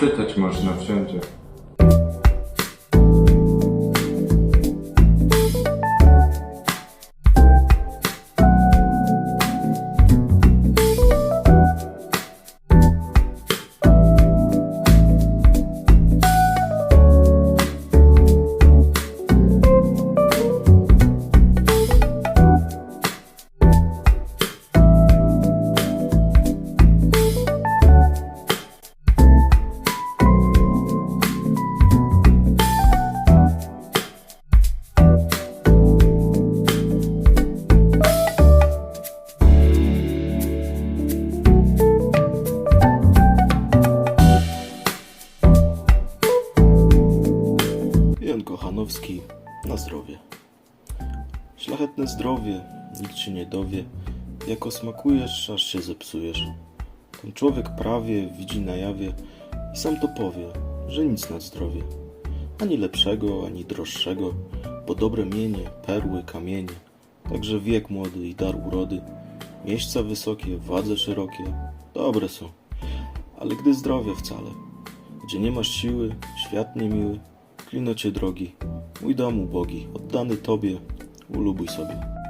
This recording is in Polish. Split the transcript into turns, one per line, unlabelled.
Czytać można wszędzie.
Jan Kochanowski na zdrowie. Szlachetne zdrowie, nikt się nie dowie. Jak osmakujesz, aż się zepsujesz. Ten człowiek prawie widzi na jawie i sam to powie, że nic nad zdrowie. Ani lepszego, ani droższego, bo dobre mienie, perły, kamienie. Także wiek młody i dar urody, miejsca wysokie, władze szerokie, dobre są. Ale gdy zdrowie wcale, gdzie nie masz siły, świat niemiły, klinocie drogi, mój dom ubogi, oddany Tobie, ulubuj sobie.